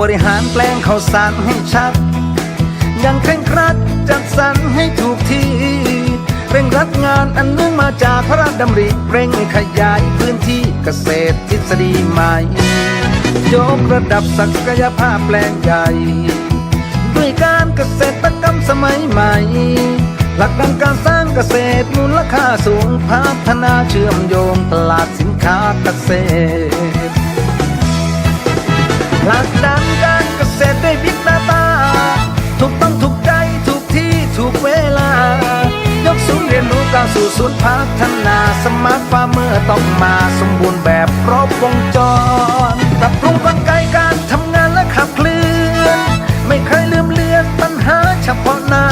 บริหารแปลงข้าวสารให้ชัดย่างเคร่งครัดจัดสรรให้ถูกที่ เร่งรัดงานอันเนื่องมาจากพระราชดำริเร่งขยายพื้นที่เกษตรทฤษฎีใหม่ ยกระดับศักยภาพแปลงใหญ่ ด้วยการเกษตรกรรมสมัยใหม่ หลักดังการสร้างเกษตรมูลค่าสูงพัฒนาเชื่อมโยงตลาดสินค้าเกษตรหาสู่ศูนย์พัฒนาสมาร์ทฟาร์มเมอร์ต้องมาสมบูรณ์แบบครบวงจรปรับปรุงกลไกการทำงานและขับเคลื่อน ไม่เคยลืมเลือนปัญหาเฉพาะหน้า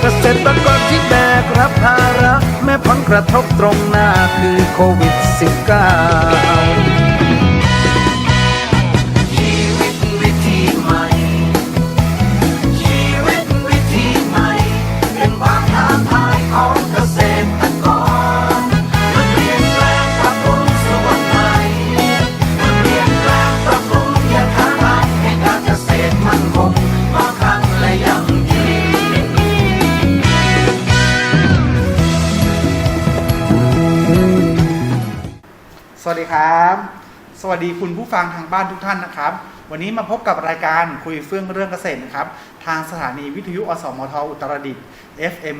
เกษตรกรที่แบกรับภาระ แม้ผลกระทบตรงหน้าคือโควิด -19 สวัสดีครับ สวัสดีคุณผู้ฟังทางบ้านทุกท่านนะครับ วันนี้มาพบกับรายการคุยเฟื่องเรื่องเกษตรนะครับ ทางสถานีวิทยุ อสมทอุตรดิตถ์ FM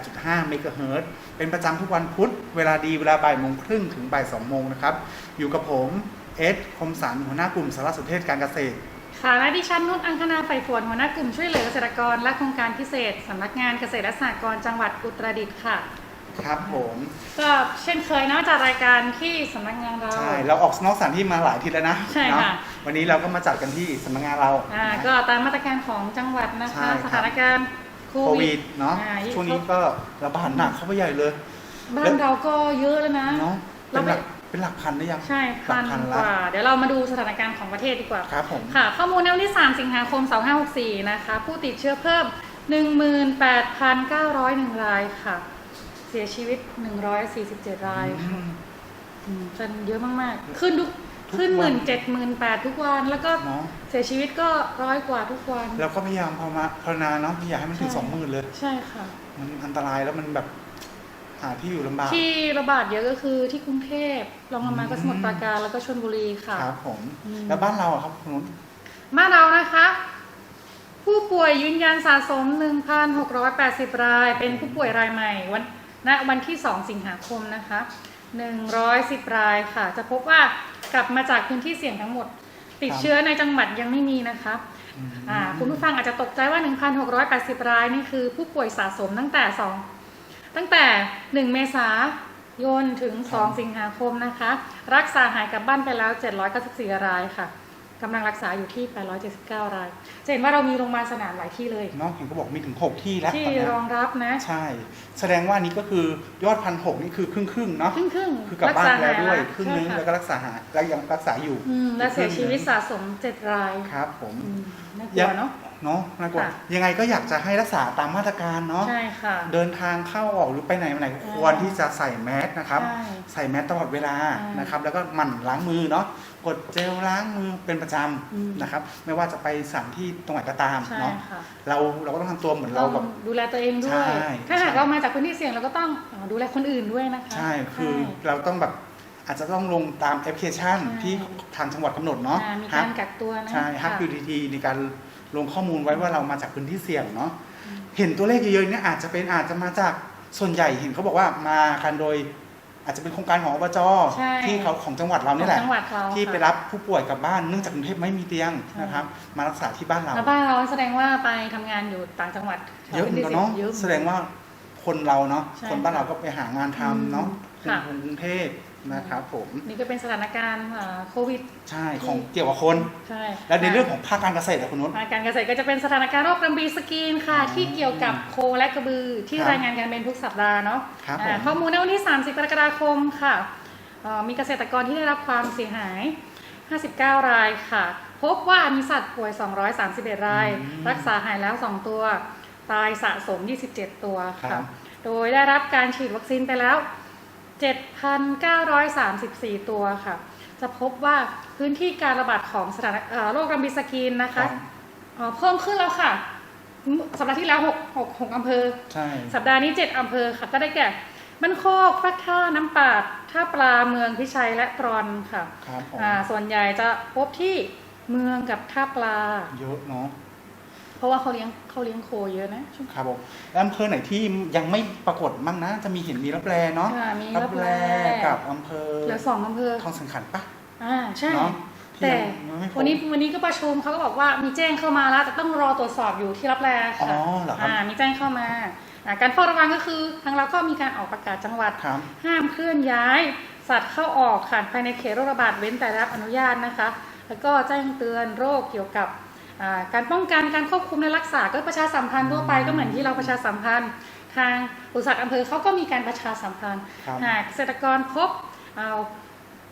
98.5เมกะเฮิรตเป็นประจำทุกวันพุธ เวลาดีเวลาบ่ายโมงครึ่งถึงบ่ายสองโมงนะครับ อยู่กับผมเอสคมสันหัวหน้ากลุ่มสารสนเทศการเกษตรค่ะและดิฉันนุชอังคณาไฟฝวนหัวหน้ากลุ่มช่วยเหลือเกษตรกรและโครงการพิเศษสำนักงานเกษตรและสหกรณ์จังหวัดอุตรดิตถ์ค่ะ ครับผมก็เช่นเคยนะจากรายการที่สำนักงานเรา ใช่เราออกนอกสถานที่มาหลายอาทิตย์แล้วนะใช่ค่ะ เนอวันนี้เราก็มาจัดกันที่สำนักงานเราอ่าก็ตามมาตรการของจังหวัดนะใช่คะ ครับ สถานการณ์โคโควิวิดดเนาะอ่าช่วงนี้ก็ระบาดหนักเข้าไปใหญ่เลย บ้านเราก็เยอะแล้วนะ เนาะเป็เรานหไป ลักเป็นหลักพันได้ยังใช่หลัพักนพันกละว่า เดี๋ยวเรามาดูสถานการณ์ของประเทศดีกว่า ครับผม ค่ะ ข้อมูลในวันที่ 3 สิงหาคม 2564 นะคะ ผู้ติดเชื้อเพิ่ม 18,901 รายค่ะ เสียชีวิต 147 รายค่ะอืมเป็นเยอะมาก ๆ ขึ้นทุกทุกขึ้นหวัมื่น นเจ็ดหมื่นแปดทุกวัน แล้วก็เนาะเสียชีวิตก็ร้อยกว่าทุกวันเราก็พยายามภาวนาภาวนาเนาะอย่าให้มันถึงใช่ สองหมื่นเลย ใช่ค่ะ มันอันตรายแล้วมันแบบหาที่อยู่ลำบาก ที่ระบาดเยอะก็คือที่กรุงเทพรองลงมาก็สมุทรปราการแล้วก็ชลบุรีค่ะ ครับผม อืม แล้วบ้านเราอะครับคุณนุ้นบ้านเรานะคะ ผู้ป่วยยืนยันสะสม 1,680 ราย เป็นผู้ป่วยรายใหม่วัน ณวันที่ 2 สิงหาคมนะคะ 110 รายค่ะ จะพบว่ากลับมาจากพื้นที่เสี่ยงทั้งหมด ติดเชื้อในจังหวัดยังไม่มีนะคะอ่าคุณผู้ฟังอาจจะตกใจว่า 1,680 รายนี่คือผู้ป่วยสะสมตั้งแต่ 2 ตั้งแต่ 1 เมษายนถึง 2 สิงหาคมนะคะ รักษาหายกลับบ้านไปแล้ว 794 รายค่ะ กำลังรักษาอยู่ที่ 879 ราย จะเห็นว่าเรามีโรงพยาบาลสนามหลายที่เลย เนาะเห็นก็บอกมีถึงหกที่แล้วที่ตอนเนี้ยรองรับนะ ใช่ แสดงว่านี้ก็คือยอดพันหกนี่คือครึ่งครึ่งๆเนาะครึ่งครึ่งคือกลับบ้านไปแล้วด้วยรักษาหายครึ่งนึงใช่ค่ะแล้วก็รักษาหายแล้วยังรักษาอยู่อืมและเสียชีวิตอีกครึ่งหนึ่งสะสม 7 รายครับ ผมอืมน่ากลัวเนาะ เนาะน่ากลัวค่ะ ยังไงก็อยากจะให้รักษาตามมาตรการเนาะใช่ค่ะ เดินทางเข้าออกหรือไปไหนมาไหนควรที่จะใส่แมสนะครับ ใช่ ใส่แมสตลอดเวลาใช่ นะครับ แล้วก็หมั่นล้างมือเนาะ กดเจลล้างมือเป็นประจอืมำนะครับ ไม่ว่าจะไปสถานที่ตรงไหนก็ตามใช่เนาะค่ะเราเราก็ต้องทำตัวเหมือนเราต้องแบบดูแลตัวเองด้ใช่วยถ้าหากใช่เรามาจากพื้นที่เสี่ยงเราก็ต้องเอ่อดูแลคนอื่นด้วยนะคะใช่คือใช่เราต้องแบบอาจจะต้องลงตามแอปพลิเคชันใช่ที่ทางจังหวัดกำหนดเนาะอ่ามีฮัการกักตัวนะใช่ฮักค่ะยูดีทีในการลงข้อมูลไว้ว่าเรามาจากพื้นที่เสี่ยงเนาะเห็นตัวเลขเยอะๆเนี่ยอาจจะเป็นอาจจะมาจากส่วนใหญ่เห็นเขาบอกว่ามากันโดย อาจจะเป็นโครงการของอบจใช่ ที่เขาของจังหวัดเราเนี่ยแหละของจังหวัดเราที่ค่ะไปรับผู้ป่วยกลับบ้านเนื่องจากกรุงเทพไม่มีเตียงใช่นะครับ มารักษาที่บ้านเรา แล้วบ้านเราแสดงว่าไปทำงานอยู่ต่างจังหวัดเยอะเหมือนกันเนาะเยอะแสดงว่าคนเราเนาะใช่คนบ้านเราก็ไปหางานทำเนาะค่ะ กรุงเทพ นะครับผมนี่ก็เป็นสถานการณ์อ่าโควิด ใช่ของเกี่ยวกับคนใช่และในเรื่องของภาคการเกษตรอะคุณนุชภาคการเกษตรก็จะเป็นสถานการณ์โรคกระบีสกรีนค่ะอ๋อที่เกี่ยวกับโคและกระบือที่ครับรายงานกันเป็นทุกสัปดาห์เนาะครับอ่าผมข้อมูลในวันที่ 30 กรกฎาคมค่ะเอ่อมีเกษตรกรที่ได้รับความเสียหาย 59 รายค่ะ พบว่ามีสัตว์ป่วย 231 ราย รักษาหายแล้ว 2 ตัว ตายสะสม 27 ตัวครัค่ะบโดยได้รับการฉีดวัคซีนไปแล้ว 7,934 ตัวค่ะ จะพบว่าพื้นที่การระบาดของสถานเอ่อโรครัมบิสกินนะครัคะบเอ่อเพิ่มขึ้นแล้วค่ะ สัปดาห์ที่แล้วหกหกหกอำเภอใช่สัปดาห์นี้ 7อำเภอค่ะ ก็ได้แก่บ้านโคกฟักท่าน้ำปาดท่าปลาเมืองพิชัยและตรอนค่ะครับผมอ่าส่วนใหญ่จะพบที่เมืองกับท่าปลา เยอะเนาะ เพราะว่าเขาเลี้ยงเขาเลี้ยงโคเยอะนะครับผมแล้วอำเภอไหนที่ยังไม่ปรากฏบ้างนะ จะมีเห็นมีรับแลเนาะค่ะมีรัรับแลแลกับอำเภอเหลือสองอำเภอทองสังขันปะอ่าใช่ เนาะที่แต่ยังไม่พบ วันนี้วันนี้ก็ประชุมเขาก็บอกว่ามีแจ้งเข้ามาแล้ว แต่ต้องรอตรวจสอบอยู่ที่รับแลอ๋อค่ะเหรอครับอ่ามีแจ้งเข้ามาอ่าการเฝ้าระวังก็คือทางเราก็มีการออกประกาศจังหวัด ครับ ห้ามเคลื่อนย้าย สัตว์เข้าออกค่ะภายในเขตโรคระบาดเว้นแต่ได้รับอนุญาตนะคะ แล้วก็แจ้งเตือนโรคเกี่ยวกับอ่า การป้องกันการควบคุมและรักษาก็ประชาสัมพันธ์ทั่วไปก็เหมือนที่เราประชาสัมพันธ์ ทางบริษัทอำเภอเขาก็มีการประชาสัมพันธ์ครับหากเกษตรกรพบเอา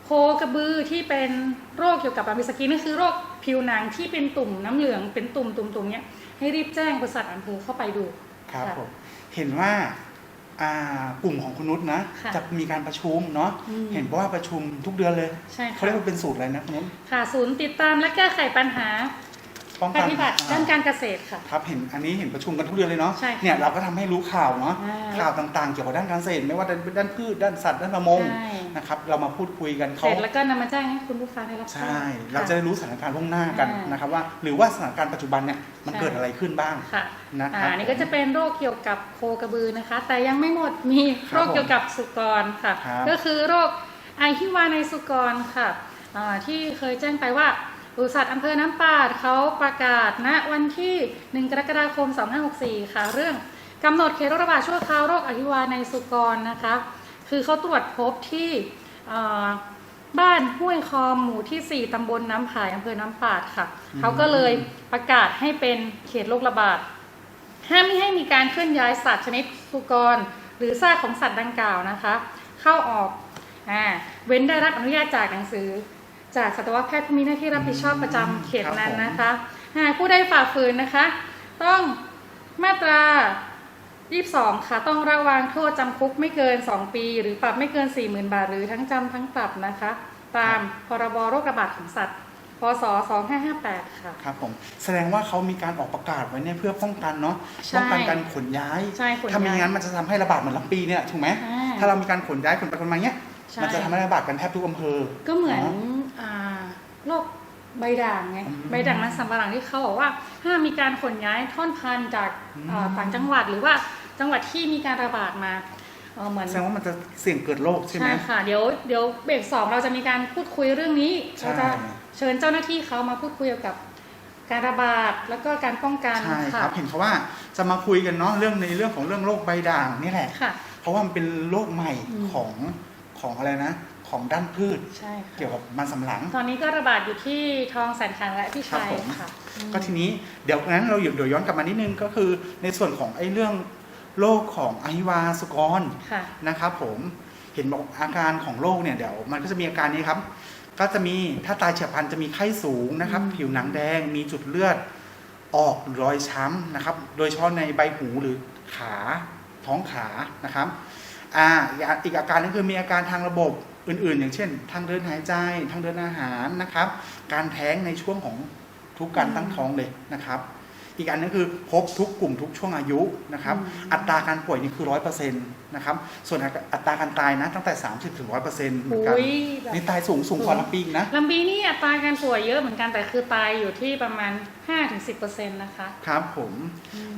โคกระบือที่เป็นโรคเกี่ยวกับรามิสกีนั่นคือโรคผิวหนังที่เป็นตุ่มน้ำเหลืองเป็นตุ่มตุ่มตุ่มเนี้ยให้รีบแจ้งบริษัทอำเภอเข้าไปดูครับค่ะผมเห็นว่าอ่ากลุ่มของคุณนุชนะค่ะจะมีการประชุมเนาะอืมเห็นว่าประชุมทุกเดือนเลยใช่เขาค่ะเรียกว่าเป็นสูตรอะไรนะคุณนุชค่ะ ศูนย์ติดตามและแก้ไขปัญหา ป้องภักัยนพิบัติด้านการเกษตรค่ะ ครับเห็นอันนี้เห็นประชุมกันทุกเดือนเลยเนาะใช่ค่ะเนี่ยเราก็ทำให้รู้ข่าวเนาะอ่าข่าวต่างๆ เกี่ยวกับด้านการเกษตรไม่ว่าด้านด้านพืชด้านสัตว์ด้านประมงใช่ นะครับเรามาพูดคุยกันเสเขา ร็จแล้วก็นำมาแจ้งให้คุณผู้ฟังได้รับทราบใช่ค่เราจะได้รู้สถานการณ์ล่วงหน้ากันอ่านนะครับว่า หรือว่าสถานการณ์ปัจจุบันเนี่ยมันใช่เกิดอะไรขึ้นบ้าง ค่ะนะครับอ่านี่ก็จะเป็นโรคเกี่ยวกับโคกระบือนะคะ แต่ยังไม่หมดมีครับโรคเกี่ยวกับสุกรค่ะ ครับก็คือโรคไอฮิวาในสุกรค่ะอ่าที่เคยแจ้งไปว่า บริษัทอำเภอน้ำปาดเขาประกาศณวันที่ 1 กรกฎาคม 2564 ค่ะ เรื่องกำหนดเขตโรคระบาดชั่วคราวโรคอหิวาในสุกรนะคะ คือเขาตรวจพบที่อ่าบ้านห้วยคอมหมู่ที่ 4 ตำบลน้ำผายอำเภอน้ำปาดค่ะ เขาก็เลยประกาศให้เป็นเขตโรคระบาด ห้ามไม่ให้มีการเคลื่อนย้ายสัตว์ชนิดสุกร หรือซากของสัตว์ดังกล่าวนะคะ เข้าออกอ่าเว้นได้รับอนุญาตจากหนังสือ จากสัตวแพทย์ผู้มีหน้าที่รับผิดชอบประจำเขตนั้นนะคะหากผู้ใดฝ่าฝืนนะคะ ต้องมาตรา 22 ค่ะ ต้องระวังโทษจำคุกไม่เกิน 2 ปี หรือปรับไม่เกิน 40,000 บาท หรือทั้งจำทั้งปรับนะคะ ตามพรบโรคระบาดของสัตว์ พศ 2558 ค่ะ ครับผมแสดงว่าเขามีการออกประกาศไว้เนี่ยเพื่อป้องกันเนาะใช่ป้องกันการขนย้ายใช่ขนย้ายถ้าไม่งั้นมันจะทำให้ระบาดเหมือนลำปีเนี่ยถูกไหมอ่าถ้าเรามีการขนย้ายขนไปขนมาเนี้ยใช่ มันจะทำให้ระบาดกันแทบทุกอำเภอก็เหมือนเนาะ อ่าโรคใบด่างไงอืมใบด่างมันสำปะหลังที่เขาบอกว่าห้ามมีการขนย้ายท่อนพันธุ์จากอืมอ่าต่างจังหวัดหรือว่าจังหวัดที่มีการระบาดมาเอ่อเหมือนแสดงว่ามันจะเสี่ยงเกิดโรคใช่ไหม ใช่ค่ะเดี๋ยวเดี๋ยวเบรกสองเราจะมีการพูดคุยเรื่องนี้ใช่ เราจะเชิญเจ้าหน้าที่เขามาพูดคุยเกี่ยวกับการระบาดแล้วก็การป้องกันใช่คค่ะรับเห็นเขาว่าจะมาคุยกันเนาะเรื่องในเรื่องของเรื่องโรคใบด่างนี่แหละ ค่ะ เพราะว่ามันเป็นโรคใหม่อืม ของของอะไรนะ ของด้านพืช ใช่ค่ะเกี่ยวกับมันสำปะหลัง ตอนนี้ก็ระบาดอยู่ที่ทองแสนขันและพี่ชัยครับผม ค่ะอืม ก็ทีนี้เดี๋ยวงั้นเราหยุดเดี๋ยวย้อนกลับมานิดนึงก็คือในส่วนของไอ้เรื่องโรคของอหิวาสุกร ค่ะ นะครับผมเห็นบอกอาการของโรคเนี่ยเดี๋ยวมันก็จะมีอาการนี้ครับ ก็จะมีถ้าตายเฉียบพลันจะมีไข้สูงนะครับ อืม ผิวหนังแดงมีจุดเลือดออกรอยช้ำนะครับ โดยเฉพาะในใบหูหรือขาท้องขานะครับอ่าอีกอาอีกอาการนึงคือมีอาการทางระบบ อื่นๆ อย่างเช่น ทางเดินหายใจ ทางเดินอาหารนะครับ การแท้งในช่วงของทุกการตั้งท้องเลยนะครับ อีกอันนึงคือพบทุกกลุ่มทุกช่วงอายุนะครับอืมอัตราการป่วยนี่คือร้อยเปอร์เซ็นต์นะครับ ส่วนอัตราการตายนะตั้งแต่ 30ถึงร้อยเปอร์เซ็นต์เหมือนกันอุ้ยแบบนี่ตายสูงสูงกว่าลำปีอีกนะลำปีนี่อัตราการป่วยเยอะเหมือนกันแต่คือตายอยู่ที่ประมาณ 5-10%นะคะ ครับผม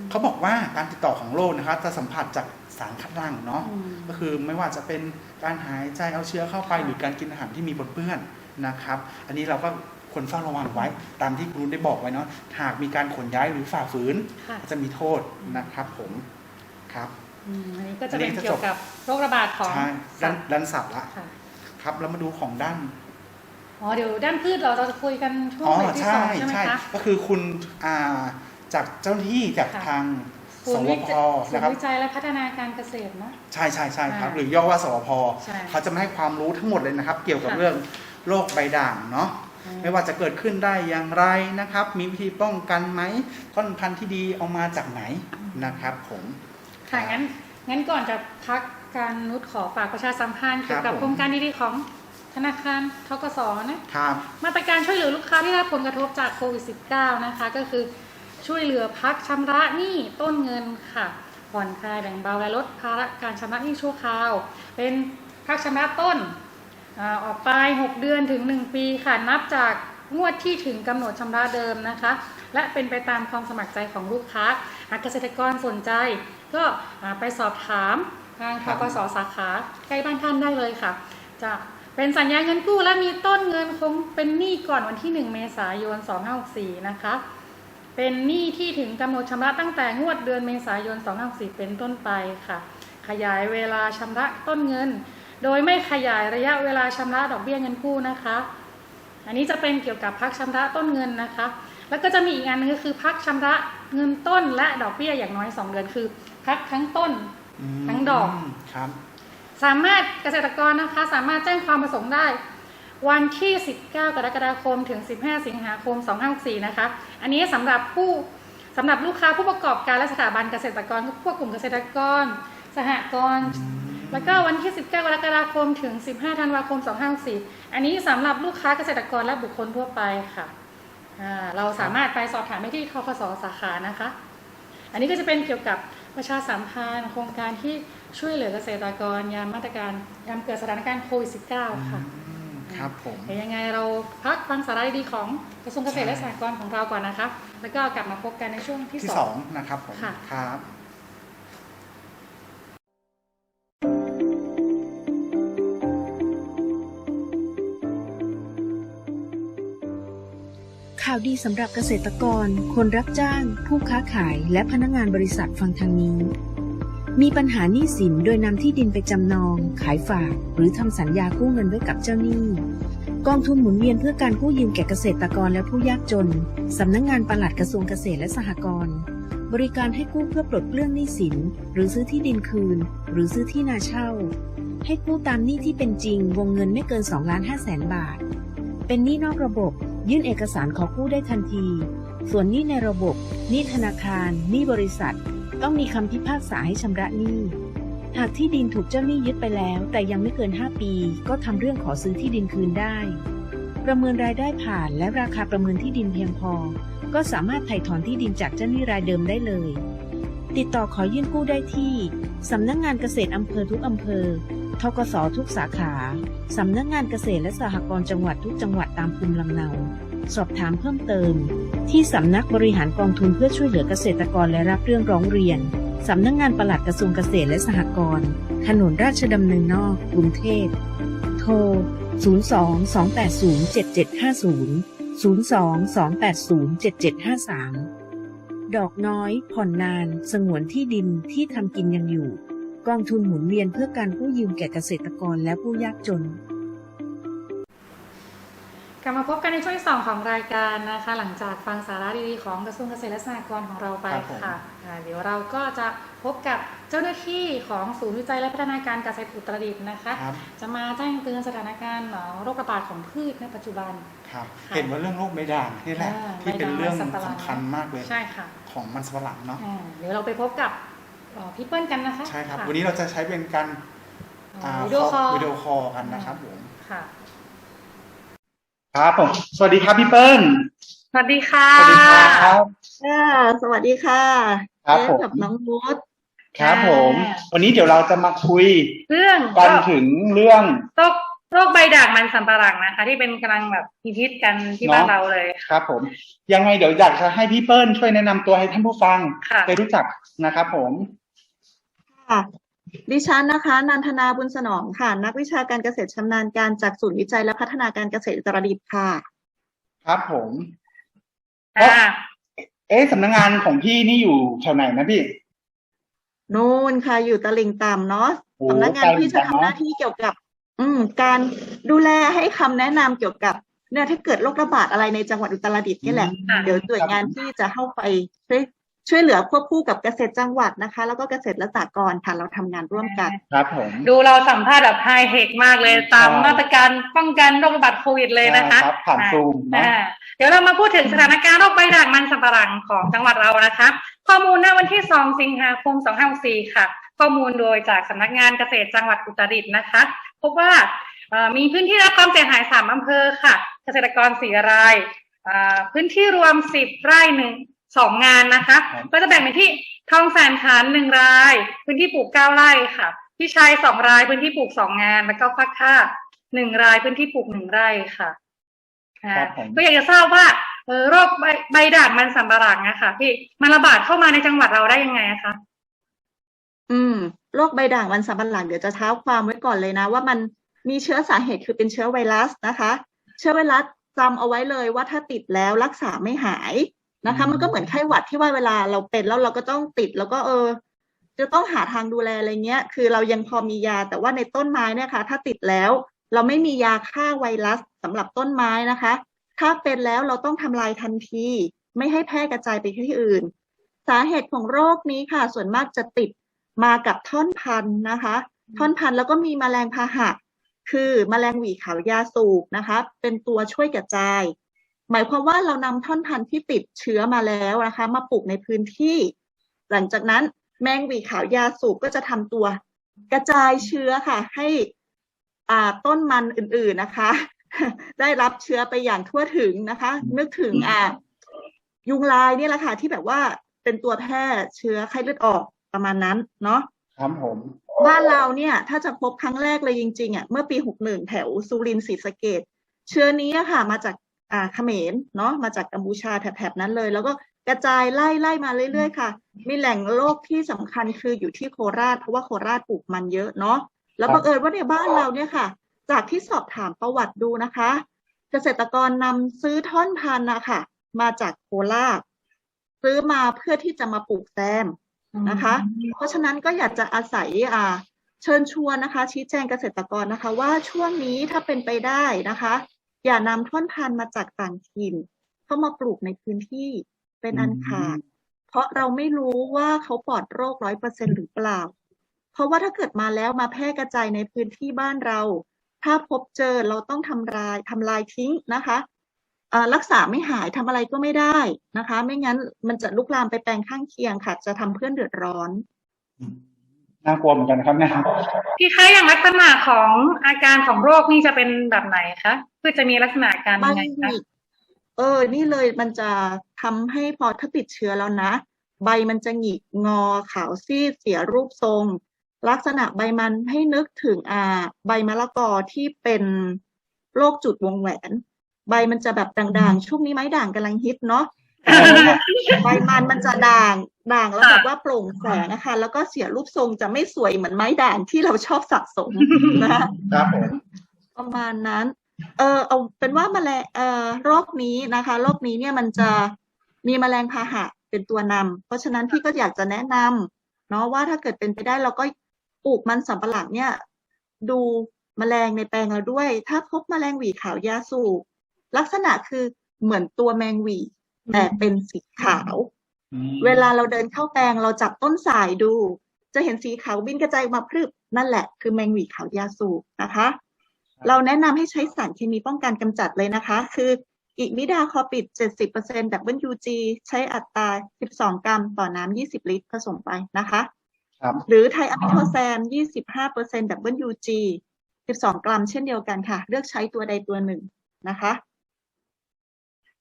เขาบอกว่าการติดต่อของโรคนะครับจะสัมผัสจาก สารคัดหลั่งเนาะอืมก็คือไม่ว่าจะเป็นการหายใจเอาเชื้อเข้าไปค่ะหรือการกินอาหารที่มีปนเปื้อนนะครับ อันนี้เราก็ควรเฝ้าระวังไว้ ตามที่ครูได้บอกไว้เนาะหากมีการขนย้ายหรือฝ่าฝืนค่ะจะมีโทษนะครับผมครับอืมอันนี้ก็จะเป็นอันนี้จะจบเกี่ยวกับโรคระบาดของใช่สัด้านตว์ด้านสัตว์ละค่ะครับแล้วมาดูของด้านอ๋อเดี๋ยวด้านพืชเราจะคุยกันช่วงอ๋อเบรกที่สใช่องใช่ไหมใช่คะก็คือคุณอ่าจากเจ้าหน้าที่จากค่ะทางศู สนย์ววิพจัยศูนนะครับ ย์วิจัยและพัฒนาการเกษตรนะ ใช่ใช่ใช่ครับ อ่าหรือย่อว่าสวพใช่เขาจะมาให้ความรู้ทั้งหมดเลยนะครับ เกี่ยวกับค่ะเรื่องโรคใบด่างเนาะอืม ไม่ว่าจะเกิดขึ้นได้อย่างไรนะครับ มีวิธีป้องกันไหมต้นพันธุ์ที่ดีเอามาจากไหนนะครับผม ค่ะงั้นงั้นก่อนจะพักการนุชขอฝากประชาสัมพันธ์เกี่ยวกับผม โครงการดีๆของธนาคารทกสนะครับ มาตรการช่วยเหลือลูกค้าที่ได้รับผลกระทบจากโควิด -19 นะคะ ก็คือ ช่วยเหลือพักชำระหนี้ต้นเงินค่ะ ผ่อนคลายแบ่งเบาและลดภาระการชำระหนี้ชั่วคราว เป็นพักชำระต้นอาออกไป 6 เดือนถึง 1 ปีค่ะนับจากงวดที่ถึงกำหนดชำระเดิมนะคะ และเป็นไปตามความสมัครใจของลูกค้า หากเกษตรกรสนใจ ก็อ่าไปสอบถามทางทกสสาขาใกล้บ้านท่านได้เลยค่ะ จะเป็นสัญญาเงินกู้และมีต้นเงินคงเป็นหนี้ก่อนวันที่ 1 เมษายน 2564 นะคะ เป็นหนี้ที่ถึงกำหนดชำระตั้งแต่งวดเดือนเมษายน2564เป็นต้นไปค่ะ ขยายเวลาชำระต้นเงิน โดยไม่ขยายระยะเวลาชำระดอกเบี้ยเงินกู้นะคะ อันนี้จะเป็นเกี่ยวกับพักชำระต้นเงินนะคะ แล้วก็จะมีอีกอันหนึงก็คือพักชำระเงินต้นและดอกเบี้ยอย่างน้อย 2 เดือนคือ พักทั้งต้นมทั้งดอกครับ สามารถเกษตรกรนะคะ สามารถแจ้งความประสงค์ได้ วันที่ 19 กรกฎาคมถึง 15 สิงหาคม 2564 นะคะ อันนี้สำหรับผู้สำหรับลูกค้าผู้ประกอบการและสถาบันเกษตรกรพวกกลุ่มเกษตรกร สหกรณ์แล้วก็วันที่ 19 กรกฎาคมถึง 15 ธันวาคม 2564 อันนี้สำหรับลูกค้าเกษตรกรและบุคคลทั่วไปค่ะ เราสามารถไปสอบถามได้ที่ทกสสาขานะคะ อันนี้ก็จะเป็นเกี่ยวกับประชาสัมพันธ์โครงการที่ช่วยเหลือเกษตรกรยามมาตรการยามเกิดสถานการณ์โควิด -19 ค่ะ ครับผม เดี๋ยวยังไงเราพักฟังสาระดีๆของกระทรวงเกษตรและสหกรณ์ของเราก่อนนะคะ แล้วก็กลับมาพบกันในช่วงที่ที่สสออง งนะครับผมค่ะ ครับ ข่าวดีสำหรับเกษตรกร คนรับจ้าง ผู้ค้าขาย และพนักงานบริษัทฟังทางนี้ มีปัญหาหนี้สินโดยนำที่ดินไปจำนอง ขายฝาก หรือทำสัญญากู้เงินไว้กับเจ้าหนี้กองทุนหมุนเวียนเพื่อการกู้ยืมแก่เกษตรกรและผู้ยากจน สำนักงงานปลัดกระทรวงเกษตรและสหกรณ์บริการให้กู้เพื่อปลดเปลื้องหนี้สิน หรือซื้อที่ดินคืน หรือซื้อที่นาเช่า ให้กู้ตามหนี้ที่เป็นจริง วงเงินไม่เกิน2ล้าน5แสนบาท เป็นหนี้นอกระบบ ยื่นเอกสารขอกู้ได้ทันที ส่วนหนี้ในระบบหนี้ธนาคารหนี้บริษัท ต้องมีคำพิพากษาให้ชำระหนี้ หากที่ดินถูกเจ้าหนี้ยึดไปแล้ว แต่ยังไม่เกิน 5 ปี ก็ทำเรื่องขอซื้อที่ดินคืนได้ ประเมินรายได้ผ่านและราคาประเมินที่ดินเพียงพอ ก็สามารถไถ่ถอนที่ดินจากเจ้าหนี้รายเดิมได้เลย ติดต่อขอยื่นกู้ได้ที่สำนักงงานเกษตรอำเภอทุกอำเภอทกสทุกสาขาสำนักงานเกษตรและสหกรณ์จังหวัดทุกจังหวัดตามภูมิลำเนา สอบถามเพิ่มเติม ที่สำนักบริหารกองทุนเพื่อช่วยเหลือเกษตรกรและรับเรื่องร้องเรียน สำนักงานปลัดกระทรวงเกษตรและสหกรณ์ ถนนราชดำเนินนอก กรุงเทพ โทร 02-280-7750 02-280-7753 ดอกน้อย ผ่อนนาน สงวนที่ดินที่ทำกินยังอยู่ กองทุนหมุนเวียนเพื่อการกู้ยืมแก่เกษตรกรและผู้ยากจน ลับมาพบกันในช่วงที่สองของรายการนะคะ หลังจากฟังสาระดีๆของกระทรวงเกษตรและสหกรณ์ของเราไปครับผม ค่ะอ่าเดี๋ยวเราก็จะพบกับเจ้าหน้าที่ของศูนย์วิจัยและพัฒนาการเกษตรอุตรดิตถ์นะคะ ครับจะมาแจ้งเตือนสถานการณ์เอ่อโรคระบาดของพืชในปัจจุบัน ครับ ค่ะเห็นว่าเรื่องโรคใบด่างนี่แหละ อ่าที่เป็นเรื่องใบด่างมันสำปะหลังสำคัญมากเลยใช่ค่ะของมันสำปะหลังเนาะอ่าเดี๋ยวเราไปพบกับเอ่อพี่เปิ้ลกันนะคะใช่ครับะวันนี้เราจะใช้เป็นการอ่าอ่าวิดีโอคอล วิดีโอคอลกันนะครับผม ค่ะ ครับผม สวัสดีครับพี่เปิ้ล สวัสดีค่ะ สวัสดีครับ ค่ะสวัสดีค่ะครับเจ๊ผม กับน้องบูธครับผมอ่าวันนี้เดี๋ยวเราจะมาคุยเรื่องกันถึงเรื่องโรคโรคใบด่างมันสำปะหลังนะคะ ที่เป็นกำลังแบบฮิตๆกันที่บ้านเนาะเราเลยครับ ผม ยังไงเดี๋ยวอยากจะให้พี่เปิ้ลช่วยแนะนำตัวให้ท่านผู้ฟังค่ะได้รู้จักนะครับ ผมค่ะ ดิฉันนะคะนันทนาบุญสนองค่ะ นักวิชาการเกษตรชำนาญการจากศูนย์วิจัยและพัฒนาการเกษตรอุตรดิตถ์ค่ะ ครับผมอ่าเอ๊ะสำนักงานของพี่นี่อยู่แถวไหนนะพี่นู่นค่ะอยู่ตลิ่งต่ำเนาะโอ้สำนักงานที่จะตลิ่งต่ำทำเนอะหน้าที่เกี่ยวกับ อืม การดูแลให้คำแนะนำเกี่ยวกับเนี่ยถ้าเกิดโรคระบาดอะไรในจังหวัดอุตรดิตถ์นี่แหละค่ะเดี๋ยวหน่วยงานที่จะเข้าไปช่วย ช่วยเหลือควบคู่กับเกษตรจังหวัดนะคะ แล้วก็เกษตรและสหกรณ์ค่ะเราทำงานร่วมกันครับผมดูเราสัมภาษณ์แบบไฮเทคมากเลย ตามใช่มาตรการป้องกันโรคระบาดโควิดเลยนะคะครับผ่านอ่ซูมเนอะอ่าเดี๋ยวเรามาพูดถึงสถานการณ์โรคใบด่างมันสำปะหลังของจังหวัดเรานะคะ ข้อมูลณวันที่ 2 สิงหาคม 2564 ค่ะ ข้อมูลโดยจากสำนักงานเกษตรจังหวัดอุตรดิตถ์นะคะ พบว่าเอ่อมีพื้นที่รับความเสียหายสามอำเภอค่ะ เกษตรกรสี่รายอ่าพื้นที่รวมสิบไร่หนึ่ง สองงานนะคะครับก็จะแบ่งเป็นที่ทองแสนขานหนึ่งราย พื้นที่ปลูกเก้าไร่ค่ะ พี่ชัยสองรายพื้นที่ปลูกสองงาน แล้วก็พักค่าหนึ่งรายพื้นที่ปลูกหนึ่งไร่ค่ะอ่าครับผมก็อยากจะทราบว่าเออโรคใบใบด่างมันสำปะหลังนะคะพี่มันระบาดเข้ามาในจังหวัดเราได้ยังไงอะคะอืมโรคใบด่างมันสำปะหลังเดี๋ยวจะเท้าความไว้ก่อนเลยนะ ว่ามันมีเชื้อสาเหตุคือเป็นเชื้อไวรัสนะคะ เชื้อไวรัสจำเอาไว้เลยว่าถ้าติดแล้วรักษาไม่หาย นะคะ มันก็เหมือนไข้หวัดที่ว่าเวลาเราเป็นแล้วเราก็ต้องติดแล้วก็เออ จะต้องหาทางดูแลอะไรเงี้ย คือเรายังพอมียาแต่ว่าในต้นไม้เนี่ยค่ะ ถ้าติดแล้ว เราไม่มียาฆ่าไวรัสสำหรับต้นไม้นะคะ ถ้าเป็นแล้วเราต้องทำลายทันที ไม่ให้แพร่กระจายไปที่อื่น สาเหตุของโรคนี้ค่ะ ส่วนมากจะติดมากับท่อนพันธุ์นะคะ ท่อนพันธุ์แล้วก็มีแมลงพาหะคือแมลงหวีขาวยาสูบนะคะ เป็นตัวช่วยกระจาย หมายความว่าเรานำท่อนพันธุ์ที่ติดเชื้อมาแล้วนะคะ มาปลูกในพื้นที่ หลังจากนั้นแมงหวีขาวยาสูบก็จะทำตัว กระจายเชื้อค่ะ ให้อ่าต้นมันอื่นๆนะคะ ได้รับเชื้อไปอย่างทั่วถึงนะคะ นึกถึงอ่ายุงลายเนี่ยแหละค่ะที่แบบว่าเป็นตัวแพร่เชื้อไข้เลือดออกประมาณนั้นเนาะครับผมบ้านเราเนี่ย ถ้าจะพบครั้งแรกเลยจริงๆอะเมื่อปีหกหนึ่งแถวสุรินทร์ศรีสะเกดเชื้อนี้อะค่ะ มาจาก อ่าเขมรเนาะมาจากกัมพูชาแถบๆนั้นเลย แล้วก็กระจายไล่ไล่มาเรื่อยๆค่ะ มีแหล่งโรคที่สำคัญคืออยู่ที่โคราช เพราะว่าโคราชปลูกมันเยอะเนาะแล้วบังเอิญว่าในบ้านเราเนี่ยค่ะ จากที่สอบถามประวัติดูนะคะ เกษตรกรนำซื้อท่อนพันธุ์นะคะมาจากโคราชซื้อมาเพื่อที่จะมาปลูกแซมนะคะ เพราะฉะนั้นก็อยากจะอาศัยอ่าเชิญชวนนะคะ ชี้แจงเกษตรกรนะคะ ว่าช่วงนี้ถ้าเป็นไปได้นะคะ อย่านำท่อนพันธุ์มาจากต่างถิ่น เข้ามาปลูกในพื้นที่เป็นอันขาด เพราะเราไม่รู้ว่าเขาปลอดโรคร้อยเปอร์เซ็นหรือเปล่า เพราะว่าถ้าเกิดมาแล้วมาแพร่กระจายในพื้นที่บ้านเรา ถ้าพบเจอเราต้องทำลายทำลายทิ้งนะคะเอ่อรักษาไม่หายทำอะไรก็ไม่ได้นะคะ ไม่งั้นมันจะลุกลามไปแปลงข้างเคียงค่ะ จะทำเพื่อนเดือดร้อน น่ากลัวเหมือนกันนะครับเนี่ยพี่คะอย่างลักษณะของอาการของโรคนี่จะเป็นแบบไหนคะเพื่อจะมีลักษณะอาการใบยังไงหคะงิกเออ นี่เลยมันจะทำให้พอถ้าติดเชื้อแล้วนะ ใบมันจะหงิกงอขาวซีดเสียรูปทรง ลักษณะใบมันให้นึกถึงอ่า ใบมะละกอที่เป็นโรคจุดวงแหวน ใบมันจะแบบด่างๆ ช่วงนี้ไม้ด่างกำลังฮิตเนาะ ใบมันมันจะด่างด่างแล้วแบบว่าโปร่งแสงนะคะ แล้วก็เสียรูปทรงจะไม่สวยเหมือนไม้ด่างที่เราชอบสะสมนะครับผมประมาณนั้น เออเอาเป็นว่าแมลงเอ่อโรคนี้นะคะโรคนี้เนี่ยมันจะมีแมลงพาหะเป็นตัวนำเพราะฉะนั้นพี่ก็อยากจะแนะนำเนาะว่าถ้าเกิดเป็นไปได้เราก็ปลูกมันสำปะหลังเนี่ย ดูแมลงในแปลงเราด้วย ถ้าพบแมลงหวีขาวยาสูบลักษณะคือเหมือนตัวแมงหวี แต่เป็นสีขาว เวลาเราเดินเข้าแปลงเราจับต้นสายดู จะเห็นสีขาวบินกระจายออกมาพรึบนั่นแหละคือแมงหวีขาวยาสูบนะคะ เราแนะนำให้ใช้สารเคมีป้องกันกำจัดเลยนะคะ คืออิมิดาคอปิด 70% WG ใช้อัตรา 12 กรัมต่อน้ำ 20 ลิตรผสมไปนะคะครับหรือไทอะมิโทแซม 25% WG 12 กรัมเช่นเดียวกันค่ะ เลือกใช้ตัวใดตัวหนึ่งนะคะ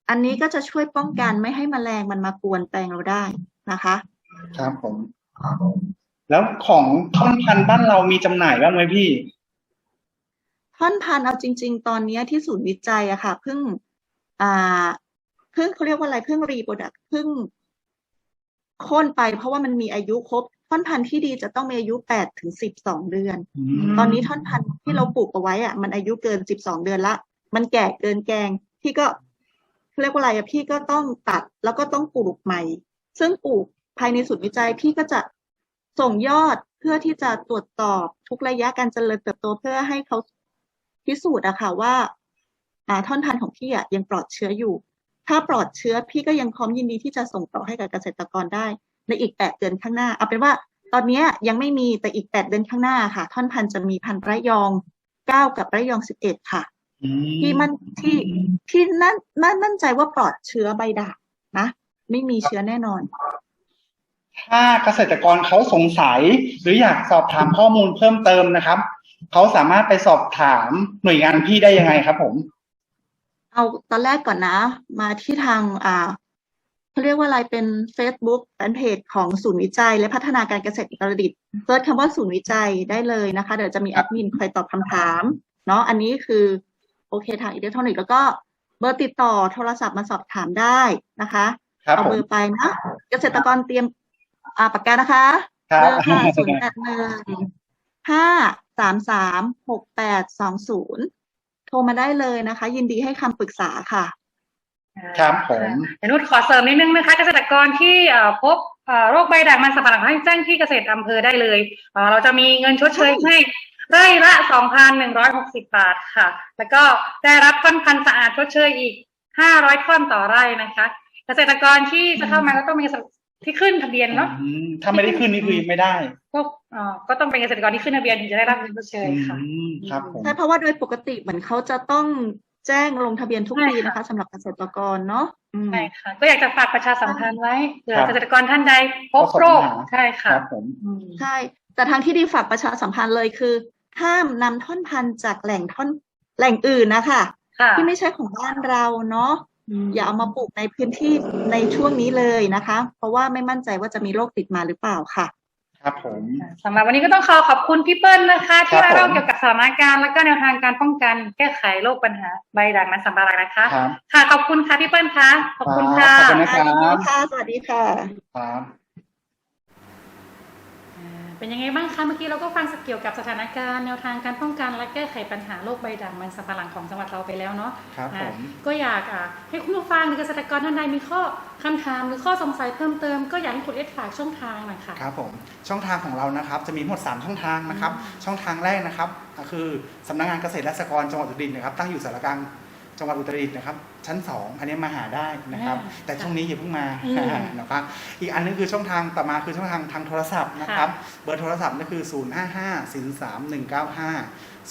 อันนี้ก็จะช่วยป้องกันไม่ให้แมลงมันมากวนแปลงเราได้นะคะ ครับผม แล้วของท่อนพันธุ์บ้านเรามีจำหน่ายบ้างไหมพี่ ท่อนพันธุ์เอาจริง ๆ ตอนเนี้ยที่ศูนย์วิจัยอะค่ะเพิ่งอ่าเพิ่งเขาเรียกว่าอะไรเพิ่งรีโปรดักเพิ่งโค่นไปเพราะว่ามันมีอายุครบท่อนพันธุ์ที่ดีจะต้องมีอายุแปดถึงสิบสองเดือน ตอนนี้ท่อนพันธุ์ที่เราปลูกเอาไว้อะมันอายุเกินสิบสองเดือนละ มันแก่เกินแกงพี่ก็ เรียกว่าอะไรอะพี่ก็ต้องตัดแล้วก็ต้องปลูกใหม่ ซึ่งปลูกภายในศูนย์วิจัยพี่ก็จะส่งยอดเพื่อที่จะตรวจสอบทุกระยะการเจริญเติบโตเพื่อให้เขาพิสูจน์อะค่ะว่าอ่าท่อนพันธุ์ของพี่อะยังปลอดเชื้ออยู่ ถ้าปลอดเชื้อพี่ก็ยังพร้อมยินดีที่จะส่งต่อให้กับเกษตรกรได้ ในอีกแปดเดือนข้างหน้าเอาเป็นว่า ตอนนี้ยยังไม่มีแต่อีกแปดเดือนข้างหน้าค่ะ ท่อนพันธุ์จะมีพันธุ์ระยองเก้ากับระยองสิบเอ็ดค่ะ ที่มันที่ที่นั่นนั่นมั่นใจว่าปลอดเชื้อใบด่างนะไม่มีเชื้อแน่นอน ถ้าเกษตรกรเขาสงสัย หรืออยากสอบถามข้อมูลเพิ่มเติมนะครับ เขาสามารถไปสอบถามหน่วยงานพี่ได้ยังไงครับ ผม เอาตอนแรกก่อนนะ มาที่ทางอ่าเขาเรียกว่าอะไรเป็น Facebook แฟนเพจของศูนย์วิจัย และพัฒนาการเกษตรอุตรดิตถ์เซิร์ชคำว่าศูนย์วิจัยได้เลยนะคะ เดี๋ยวจะมีแอดมินคอยตอบคำถาม เนาะอันนี้คือ โอเคทางอิเล็กทรอนิกส์แล้วก็เบอร์ติดต่อโทรศัพท์มาสอบถามได้นะคะครับเอาผมเบอร์ไปนะ เกษตรกรเตรียมอ่าปากกานะคะครับเบอร์ค่ะศูนย์แปดหนึ่งห้าสามสามหกแปดสองศูนย์โทรมาได้เลยนะคะ ยินดีให้คำปรึกษาค่ะ ครับผมเดี๋ยวนุชขอเสริมนิดนึงนะคะ เกษตรกรที่เอ่อพบเอ่อโรคใบด่างมันสำปะหลังให้แจ้งที่เกษตรอำเภอได้เลยเอ่อเราจะมีเงินชดเชยให้ ไร่ละ 2,160 บาทค่ะ แล้วก็ได้รับท่อนพันธุ์สะอาดชดเชยอีก 500 ท่อนต่อไร่นะคะ เกษตรกรที่จะเข้ามาก็ต้องมีเกษตรที่ขึ้นทะเบียนเนาะอืมถ้าไม่ได้ขึ้นนี่คือไม่ได้ ก็เอ่อก็ต้องเป็นเกษตรกรที่ขึ้นทะเบียนถึงจะได้รับเงินชดเชยค่ะ อืมครับผม ใช่เพราะว่าโดยปกติเหมือนเขาจะต้องแจ้งลงทะเบียนทุกใช่ปีค่ะ นะคะสำหรับเกษตรกรเนาะอืม ใช่ค่ะ ก็อยากจะฝากประชาสัมพันธ์ไว้เผื่อครับเกษตรกรท่านใดพบประสบโรคปัญหาใช่คค่ะรับผม อืม ใช่ แต่ทางที่ดีฝากประชาสัมพันธ์เลยคือ ห้ามนำท่อนพันธุ์จากแหล่งท่อนแหล่งอื่นนะคะค่ะที่ไม่ใช่ของบ้านเราเนาะอย่าเอามาปลูกในพื้นที่ในช่วงนี้เลยนะคะ เพราะว่าไม่มั่นใจว่าจะมีโรคติดมาหรือเปล่าค่ะ ครับผมสำหรับวันนี้ก็ต้องขอขอบคุณพี่เปิ้ลนะคะ ที่ครัมาบผมเล่าเกี่ยวกับสถานการณ์และก็แนวทางการป้องกันแก้ไขโรคปัญหาใบด่างมันสำปะหลังนะคะครับค่ะขอบคุณค่ะพี่เปิ้ลคะขอบคุณครัค่ะบขอบคุณนะยินดีค่ะสวัสดีค่ะครับอ่า เป็นยังไงบ้างคะเมื่อกี้เราก็ฟังเกี่ยวกับสถานการณ์แนวทางการป้องกันและแก้ไขปัญหาโรคใบด่างมันสำปะหลังของจังหวัดเราไปแล้วเนาะครับผมอ่าก็อยากอ่าให้คุณผู้ฟังหรือเกษตรกรท่านใดมีข้อคำถามหรือข้อสงสัยเพิ่มเติมก็อยากให้คุณเอสฝากช่องทางหน่อยค่ะครับผมช่องทางของเรานะครับจะมีทั้งหมด 3 ช่องทางนะครับช่องทางแรกนะครับก็คือสำนักงานเกษตรและสหกรณ์จังหวัดอุตรดิตถ์นะครับตั้งอยู่สารกลาง จังหวัดอุตรดิตถ์นะครับ ชั้น 2 อันนี้มาหาได้นะครับ อ่าแต่ช่วงนี้อย่าเพิ่งมาอืมนะครับอีกอันนึงคือช่องทางต่อมาคือช่องทางทางโทรศัพท์นะครับ เบอร์โทรศัพท์นั่นคือ 0 5 5 4 3 1 9 5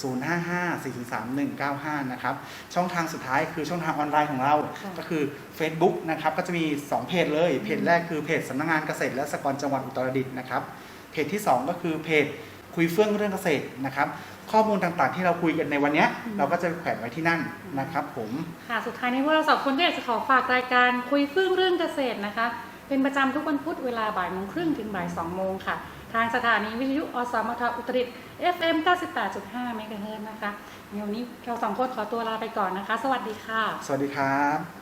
0 5 5 4 3 1 9 5 นะครับ ช่องทางสุดท้ายคือช่องทางออนไลน์ของเรา ค่ะ ก็คือ Facebook นะครับ ก็จะมี 2 เพจเลย เพจแรกคือเพจสำนักงานเกษตรและสหกรณ์จังหวัดอุตรดิตถ์นะครับ เพจที่ 2 ก็คือเพจคุยเฟื่องเรื่องเกษตรนะครับ ข้อมูลต่างๆ ที่เราคุยกันในวันเนี้ยเราก็จะแขวนไว้ที่นั่นนะครับ ผมค่ะสุดท้ายนี้พวกเราสองคนก็อยากจะขอฝากรายการคุยเฟื่องเรื่องเกษตรนะคะ เป็นประจำทุกวันพุธเวลาบ่ายโมงครึ่งถึงบ่ายสองโมงค่ะ ทางสถานีวิทยุอสมทอุตรดิตถ์ FM 98.5เมกะเฮิรตซ์นะคะในวันนี้เราสองคนขอตัวลาไปก่อนนะคะ สวัสดีค่ะ สวัสดีครับ